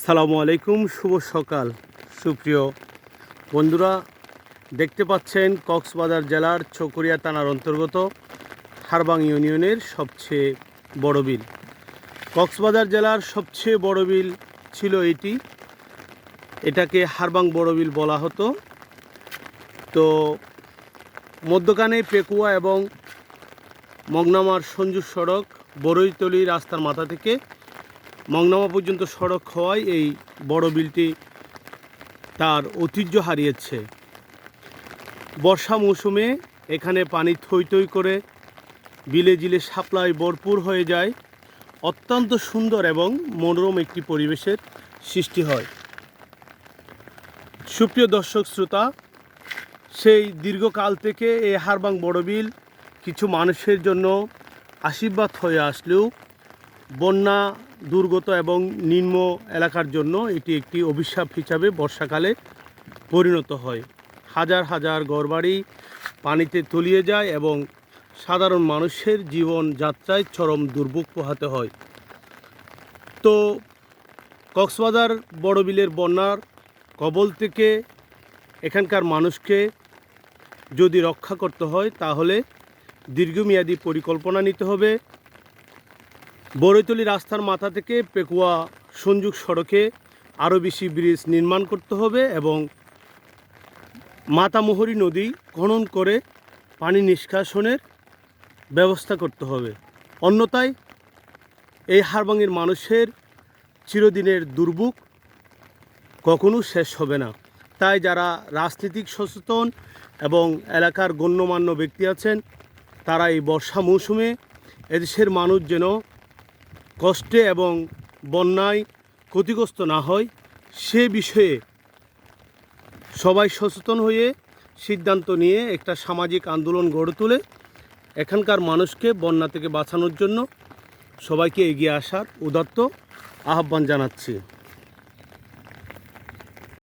সালামু আলাইকুম, শুভ সকাল। সুপ্রিয় বন্ধুরা, দেখতে পাচ্ছেন কক্সবাজার জেলার চকরিয়া থানার অন্তর্গত হারবাং ইউনিয়নের সবচেয়ে বড় বিল। কক্সবাজার জেলার সবচেয়ে বড় বিল ছিল এটি। এটাকে হারবাং বড় বিল বলা হতো। তো মধ্যখানে পেকুয়া এবং মগনামার সঞ্জু সড়ক বড়ইতলি রাস্তার মাথা থেকে মংনামা পর্যন্ত সড়ক হওয়ায় এই বড় বিলটি তার ঐতিহ্য হারিয়েছে। বর্ষা মৌসুমে এখানে পানি থই থই করে বিলে জিলে সাপ্লাই ভরপুর হয়ে যায়। অত্যন্ত সুন্দর এবং মনোরম একটি পরিবেশের সৃষ্টি হয়। সুপ্রিয় দর্শক শ্রোতা, সেই দীর্ঘকাল থেকে এই হারবাং বড়বিল কিছু মানুষের জন্য আশীর্বাদ হয়ে আসলেও বন্যা, দুর্গত এবং নিম্ন এলাকার জন্য এটি একটি অভিশাপ হিসাবে বর্ষাকালে পরিণত হয়। হাজার হাজার ঘরবাড়ি পানিতে তলিয়ে যায় এবং সাধারণ মানুষের জীবন যাত্রায় চরম দুর্ভোগ পোহাতে হয়। তো কক্সবাজার বড় বিলের বন্যার কবল থেকে এখানকার মানুষকে যদি রক্ষা করতে হয়, তাহলে দীর্ঘমেয়াদী পরিকল্পনা নিতে হবে। বড়ইতলি রাস্তার মাথা থেকে পেকুয়া সংযোগ সড়কে আরও বেশি ব্রিজ নির্মাণ করতে হবে এবং মাতামোহরী নদী খনন করে পানি নিষ্কাশনের ব্যবস্থা করতে হবে। অন্যথায় এই হারবাঙের মানুষের চিরদিনের দুর্ভোগ কখনো শেষ হবে না। তাই যারা রাজনীতিক সচেতন এবং এলাকার গণ্যমান্য ব্যক্তি আছেন, তারা এই বর্ষা মৌসুমে এদেশের মানুষ যেন কষ্টে এবং বন্যায় ক্ষতিগ্রস্ত না হয়, সে বিষয়ে সবাই সচেতন হয়ে সিদ্ধান্ত নিয়ে একটা সামাজিক আন্দোলন গড়ে তুলে এখানকার মানুষকে বন্যা থেকে বাঁচানোর জন্য সবাইকে এগিয়ে আসার উদাত্ত আহ্বান জানাচ্ছি।